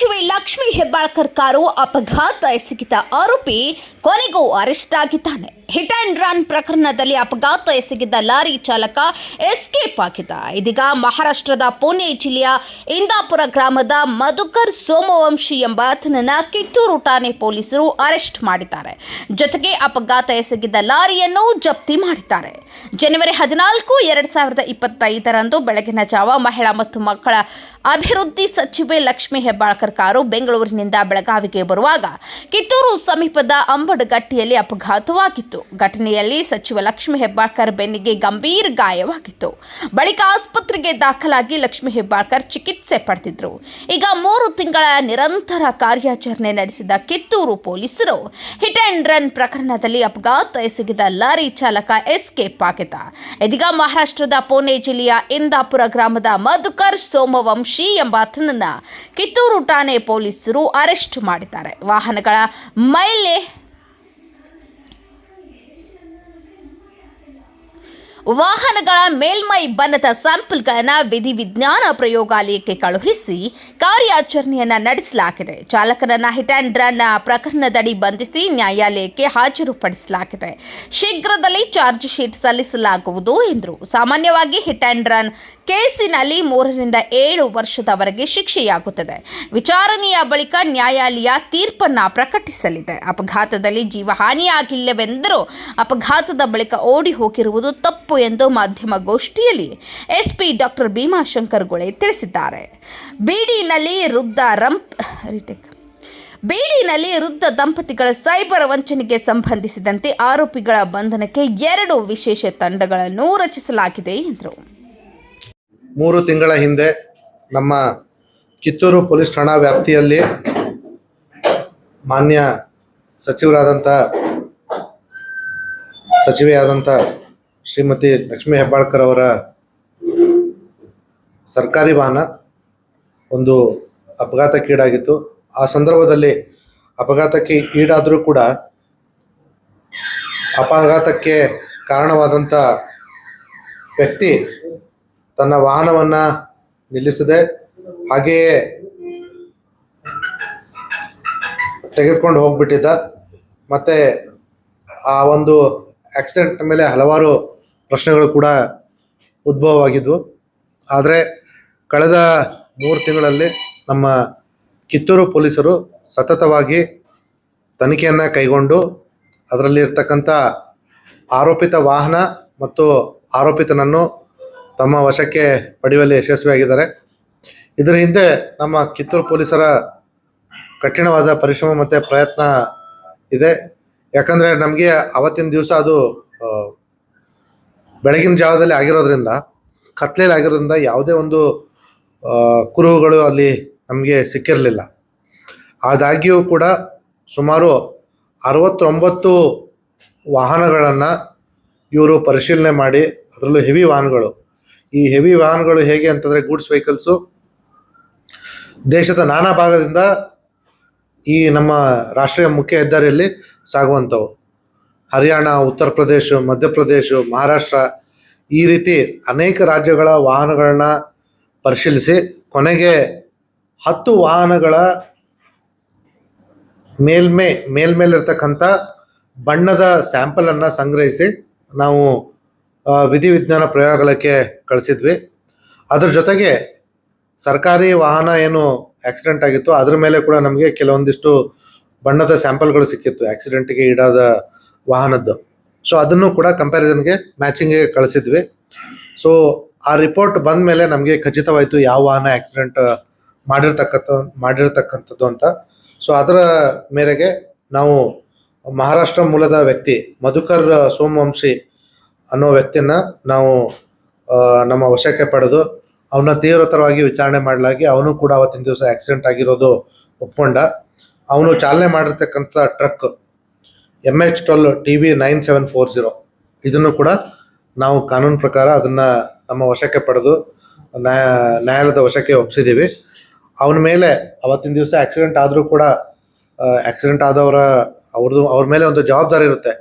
ಸಚಿವೆ ಲಕ್ಷ್ಮಿ ಹೆಬ್ಬಾಳ್ಕರ್ ಕಾರು ಅಪಘಾತ ಎಸಗಿದ ಆರೋಪಿ ಕೊನೆಗೂ ಅರೆಸ್ಟ್ ಆಗಿದ್ದಾನೆ. ಹಿಟ್ ಅಂಡ್ ರನ್ ಪ್ರಕರಣದಲ್ಲಿ ಅಪಘಾತ ಎಸಗಿದ್ದ ಲಾರಿ ಚಾಲಕ ಎಸ್ಕೇಪ್ ಆಗಿದ್ದ. ಇದೀಗ ಮಹಾರಾಷ್ಟ್ರದ ಪುಣೆ ಜಿಲ್ಲೆಯ ಇಂದಾಪುರ ಗ್ರಾಮದ ಮಧುಕರ್ ಸೋಮವಂಶಿ ಎಂಬಾತನನ್ನ ಕಿತ್ತೂರು ಠಾಣೆ ಪೊಲೀಸರು ಅರೆಸ್ಟ್ ಮಾಡಿದ್ದಾರೆ. ಜೊತೆಗೆ ಅಪಘಾತ ಎಸಗಿದ್ದ ಲಾರಿಯನ್ನು ಜಪ್ತಿ ಮಾಡಿದ್ದಾರೆ. ಜನವರಿ ಹದಿನಾಲ್ಕು, ಎರಡ್ ಸಾವಿರದ ಇಪ್ಪತ್ತೈದರಂದು ಬೆಳಗಿನ ಜಾವ ಮಹಿಳಾ ಮತ್ತು ಮಕ್ಕಳ ಅಭಿವೃದ್ಧಿ ಸಚಿವೆ ಲಕ್ಷ್ಮಿ ಹೆಬ್ಬಾಳ್ಕರ್ ಕಾರು ಬೆಂಗಳೂರಿನಿಂದ ಬೆಳಗಾವಿಗೆ ಬರುವಾಗ ಕಿತ್ತೂರು ಸಮೀಪದ ಅಂಬಡಗಟ್ಟಿಯಲ್ಲಿ ಅಪಘಾತವಾಗಿತ್ತು. ಘಟನೆಯಲ್ಲಿ ಸಚಿವ ಲಕ್ಷ್ಮಿ ಹೆಬ್ಬಾಳ್ಕರ್ ಬೆನ್ನಿಗೆ ಗಂಭೀರ ಗಾಯವಾಗಿತ್ತು. ಬಳಿಕ ಆಸ್ಪತ್ರೆಗೆ ದಾಖಲಾಗಿ ಲಕ್ಷ್ಮಿ ಹೆಬ್ಬಾಳ್ಕರ್ ಚಿಕಿತ್ಸೆ ಪಡೆದಿದ್ರು. ಈಗ ಮೂರು ತಿಂಗಳ ನಿರಂತರ ಕಾರ್ಯಾಚರಣೆ ನಡೆಸಿದ ಕಿತ್ತೂರು ಪೊಲೀಸರು ಹಿಟ್ ಅಂಡ್ ರನ್ ಪ್ರಕರಣದಲ್ಲಿ ಅಪಘಾತ ಎಸಗಿದ ಲಾರಿ ಚಾಲಕ ಎಸ್ಕೇಪ್ ಆಗಿದ್ದ. ಇದೀಗ ಮಹಾರಾಷ್ಟ್ರದ ಪುಣೆ ಜಿಲ್ಲೆಯ ಇಂದಾಪುರ ಗ್ರಾಮದ ಮಧುಕರ್ ಸೋಮವಂಶಿ ಎಂಬಾತನನ್ನ ಕಿತ್ತೂರು ಠಾಣೆ ಪೊಲೀಸರು ಅರೆಸ್ಟ್ ಮಾಡಿದ್ದಾರೆ. ವಾಹನಗಳ ಮೈಲೆ ವಾಹನಗಳ ಮೇಲ್ಮೈ ಬಣ್ಣದ ಸ್ಯಾಂಪಲ್ಗಳನ್ನು ವಿಧಿವಿಜ್ಞಾನ ಪ್ರಯೋಗಾಲಯಕ್ಕೆ ಕಳುಹಿಸಿ ಕಾರ್ಯಾಚರಣೆಯನ್ನ ನಡೆಸಲಾಗಿದೆ. ಚಾಲಕನನ್ನ ಹಿಟ್ ಆ್ಯಂಡ್ ರನ್ ಪ್ರಕರಣದಡಿ ಬಂಧಿಸಿ ನ್ಯಾಯಾಲಯಕ್ಕೆ ಹಾಜರುಪಡಿಸಲಾಗಿದೆ. ಶೀಘ್ರದಲ್ಲೇ ಚಾರ್ಜ್ ಶೀಟ್ ಸಲ್ಲಿಸಲಾಗುವುದು ಎಂದರು. ಸಾಮಾನ್ಯವಾಗಿ ಹಿಟ್ ಆ್ಯಂಡ್ ರನ್ ಕೇಸಿನಲ್ಲಿ ಮೂರರಿಂದ ಏಳು ವರ್ಷದವರೆಗೆ ಶಿಕ್ಷೆಯಾಗುತ್ತದೆ. ವಿಚಾರಣೆಯ ಬಳಿಕ ನ್ಯಾಯಾಲಯ ತೀರ್ಪನ್ನು ಪ್ರಕಟಿಸಲಿದೆ. ಅಪಘಾತದಲ್ಲಿ ಜೀವಹಾನಿಯಾಗಿಲ್ಲವೆಂದರೂ ಅಪಘಾತದ ಬಳಿಕ ಓಡಿ ಹೋಗಿರುವುದು ತಪ್ಪು ಎಂದು ಮಾಧ್ಯಮ ಗೋಷ್ಠಿಯಲ್ಲಿ ಎಸ್ಪಿ ಡಾಕ್ಟರ್ ಭೀಮಾಶಂಕರ್ ಗೊಳೆ ತಿಳಿಸಿದ್ದಾರೆ. ಬೀಡಿನಲ್ಲಿ ವೃದ್ಧ ರಂಪ್ ಬೀಡಿನಲ್ಲಿ ವೃದ್ಧ ದಂಪತಿಗಳ ಸೈಬರ್ ವಂಚನೆಗೆ ಸಂಬಂಧಿಸಿದಂತೆ ಆರೋಪಿಗಳ ಬಂಧನಕ್ಕೆ ಎರಡು ವಿಶೇಷ ತಂಡಗಳನ್ನು ರಚಿಸಲಾಗಿದೆ ಎಂದರು. ಮೂರು ತಿಂಗಳ ಹಿಂದೆ ನಮ್ಮ ಕಿತ್ತೂರು ಪೊಲೀಸ್ ಠಾಣಾ ವ್ಯಾಪ್ತಿಯಲ್ಲಿ ಮಾನ್ಯ ಸಚಿವರಾದಂಥ ಸಚಿವೆಯಾದಂಥ ಶ್ರೀಮತಿ ಲಕ್ಷ್ಮೀ ಹೆಬ್ಬಾಳ್ಕರ್ ಅವರ ಸರ್ಕಾರಿ ವಾಹನ ಒಂದು ಅಪಘಾತಕ್ಕೀಡಾಗಿತ್ತು. ಆ ಸಂದರ್ಭದಲ್ಲಿ ಅಪಘಾತಕ್ಕೆ ಈಡಾದರೂ ಕೂಡ ಅಪಘಾತಕ್ಕೆ ಕಾರಣವಾದಂಥ ವ್ಯಕ್ತಿ ತನ್ನ ವಾಹನವನ್ನು ನಿಲ್ಲಿಸದೆ. ಹಾಗೆಯೇ ತೆಗೆದುಕೊಂಡು ಹೋಗ್ಬಿಟ್ಟಿದ್ದ. ಮತ್ತು ಆ ಒಂದು ಆಕ್ಸಿಡೆಂಟ್ ಮೇಲೆ ಹಲವಾರು ಪ್ರಶ್ನೆಗಳು ಕೂಡ ಉದ್ಭವವಾಗಿದ್ವು. ಆದರೆ ಕಳೆದ ಮೂರು ತಿಂಗಳಲ್ಲಿ ನಮ್ಮ ಕಿತ್ತೂರು ಪೊಲೀಸರು ಸತತವಾಗಿ ತನಿಖೆಯನ್ನು ಕೈಗೊಂಡು ಅದರಲ್ಲಿ ಇರ್ತಕ್ಕಂಥ ಆರೋಪಿತ ವಾಹನ ಮತ್ತು ಆರೋಪಿತನನ್ನು ತಮ್ಮ ವಶಕ್ಕೆ ಪಡೆಯುವಲ್ಲಿ ಯಶಸ್ವಿಯಾಗಿದ್ದಾರೆ. ಇದರ ಹಿಂದೆ ನಮ್ಮ ಕಿತ್ತೂರು ಪೊಲೀಸರ ಕಠಿಣವಾದ ಪರಿಶ್ರಮ ಮತ್ತು ಪ್ರಯತ್ನ ಇದೆ. ಯಾಕಂದರೆ ನಮಗೆ ಅವತ್ತಿನ ದಿವಸ ಅದು ಬೆಳಗಿನ ಜಾವದಲ್ಲಿ ಆಗಿರೋದ್ರಿಂದ, ಕತ್ಲೇಲಿ ಆಗಿರೋದ್ರಿಂದ ಯಾವುದೇ ಒಂದು ಕುರುಹುಗಳು ಅಲ್ಲಿ ನಮಗೆ ಸಿಕ್ಕಿರಲಿಲ್ಲ. ಆದಾಗ್ಯೂ ಕೂಡ ಸುಮಾರು ಅರವತ್ತೊಂಬತ್ತು ವಾಹನಗಳನ್ನು ಇವರು ಪರಿಶೀಲನೆ ಮಾಡಿ, ಅದರಲ್ಲೂ ಹೆವಿ ವಾಹನಗಳು ಈ ಹೆವಿ ವಾಹನಗಳು ಹೇಗೆ ಅಂತಂದರೆ ಗೂಡ್ಸ್ ವೆಹಿಕಲ್ಸು ದೇಶದ ನಾನಾ ಭಾಗದಿಂದ ಈ ನಮ್ಮ ರಾಷ್ಟ್ರೀಯ ಮುಖ್ಯ ಹೆದ್ದಾರಿಯಲ್ಲಿ ಸಾಗುವಂಥವು. ಹರಿಯಾಣ, ಉತ್ತರ ಪ್ರದೇಶ ಮಧ್ಯಪ್ರದೇಶ ಮಹಾರಾಷ್ಟ್ರ ಈ ರೀತಿ ಅನೇಕ ರಾಜ್ಯಗಳ ವಾಹನಗಳನ್ನ ಪರಿಶೀಲಿಸಿ ಕೊನೆಗೆ ಹತ್ತು ವಾಹನಗಳ ಮೇಲ್ಮೆ, ಮೇಲ್ಮೇಲಿರ್ತಕ್ಕಂಥ ಬಣ್ಣದ ಸ್ಯಾಂಪಲನ್ನು ಸಂಗ್ರಹಿಸಿ ನಾವು ವಿಧಿವಿಜ್ಞಾನ ಪ್ರಯೋಗಾಲಯಕ್ಕೆ ಕಳಿಸಿದ್ವಿ. ಅದ್ರ ಜೊತೆಗೆ ಸರ್ಕಾರಿ ವಾಹನ ಏನು ಆಕ್ಸಿಡೆಂಟ್ ಆಗಿತ್ತು, ಅದ್ರ ಮೇಲೆ ಕೂಡ ನಮಗೆ ಕೆಲವೊಂದಿಷ್ಟು ಬಣ್ಣದ ಸ್ಯಾಂಪಲ್ಗಳು ಸಿಕ್ಕಿತ್ತು ಆಕ್ಸಿಡೆಂಟ್ಗೆ ಈಡಾದ ವಾಹನದ್ದು. ಸೊ ಅದನ್ನು ಕೂಡ ಕಂಪ್ಯಾರಿಸನ್ಗೆ ಮ್ಯಾಚಿಂಗ್ಗೆ ಕಳಿಸಿದ್ವಿ. ಸೊ ಆ ರಿಪೋರ್ಟ್ ಬಂದ ಮೇಲೆ ನಮಗೆ ಖಚಿತವಾಯಿತು ಯಾವ ವಾಹನ ಆಕ್ಸಿಡೆಂಟ್ ಮಾಡಿರ್ತಕ್ಕಂಥ, ಮಾಡಿರ್ತಕ್ಕಂಥದ್ದು ಅಂತ. ಸೊ ಅದರ ಮೇರೆಗೆ ನಾವು ಮಹಾರಾಷ್ಟ್ರ ಮೂಲದ ವ್ಯಕ್ತಿ ಮಧುಕರ್ ಸೋಮವಂಶಿ ಅನ್ನೋ ವ್ಯಕ್ತಿಯನ್ನ ನಾವು ನಮ್ಮ ವಶಕ್ಕೆ ಪಡೆದು ಅವನ ತೀವ್ರತರವಾಗಿ ವಿಚಾರಣೆ ಮಾಡಲಾಗಿ ಅವನು ಕೂಡ ಅವತ್ತಿನ ದಿವಸ ಆಕ್ಸಿಡೆಂಟ್ ಆಗಿರೋದು ಒಪ್ಕೊಂಡ. ಅವನು ಚಾಲನೆ ಮಾಡಿರ್ತಕ್ಕಂಥ truck M H twelve T V nine seven four zero ಇದನ್ನು ಕೂಡ ನಾವು ಕಾನೂನು ಪ್ರಕಾರ ಅದನ್ನು ನಮ್ಮ ವಶಕ್ಕೆ ಪಡೆದು ನ್ಯಾಯ ನ್ಯಾಯಾಲಯದ ವಶಕ್ಕೆ ಒಪ್ಪಿಸಿದ್ದೀವಿ ಅವನ ಮೇಲೆ ಅವತ್ತಿನ ದಿವಸ ಆಕ್ಸಿಡೆಂಟ್ ಆದರೂ ಕೂಡ ಆಕ್ಸಿಡೆಂಟ್ ಆದವರ, ಅವ್ರದ್ದು, ಅವ್ರ ಮೇಲೆ ಒಂದು ಜವಾಬ್ದಾರಿ ಇರುತ್ತೆ.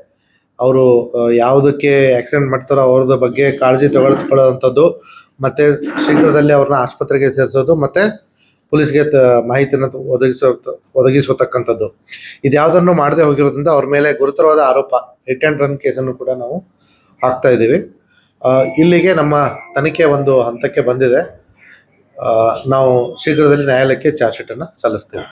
ಅವರು ಯಾವುದಕ್ಕೆ ಆಕ್ಸಿಡೆಂಟ್ ಮಾಡ್ತಾರೋ ಅವ್ರದ್ದು ಬಗ್ಗೆ ಕಾಳಜಿ ತಗೊಳ್ಕೊಳ್ಳೋವಂಥದ್ದು ಮತ್ತು ಶೀಘ್ರದಲ್ಲಿ ಅವ್ರನ್ನ ಆಸ್ಪತ್ರೆಗೆ ಸೇರಿಸೋದು, ಮತ್ತು ಪೊಲೀಸ್ಗೆ ತ- ಮಾಹಿತಿಯನ್ನು ಒದಗಿಸೋ ಇದು ಇದ್ಯಾವುದನ್ನು ಮಾಡದೆ ಹೋಗಿರೋದ್ರಿಂದ ಅವ್ರ ಮೇಲೆ ಗುರುತರವಾದ ಆರೋಪ ಹಿಟ್ ಆ್ಯಂಡ್ ರನ್ ಕೇಸನ್ನು ಕೂಡ ನಾವು ಹಾಕ್ತಾ ಇದ್ದೀವಿ. ಇಲ್ಲಿಗೆ ನಮ್ಮ ತನಿಖೆ ಒಂದು ಹಂತಕ್ಕೆ ಬಂದಿದೆ. ನಾವು ಶೀಘ್ರದಲ್ಲಿ ನ್ಯಾಯಾಲಯಕ್ಕೆ ಚಾರ್ಜ್ ಶೀಟನ್ನು ಸಲ್ಲಿಸ್ತೀವಿ.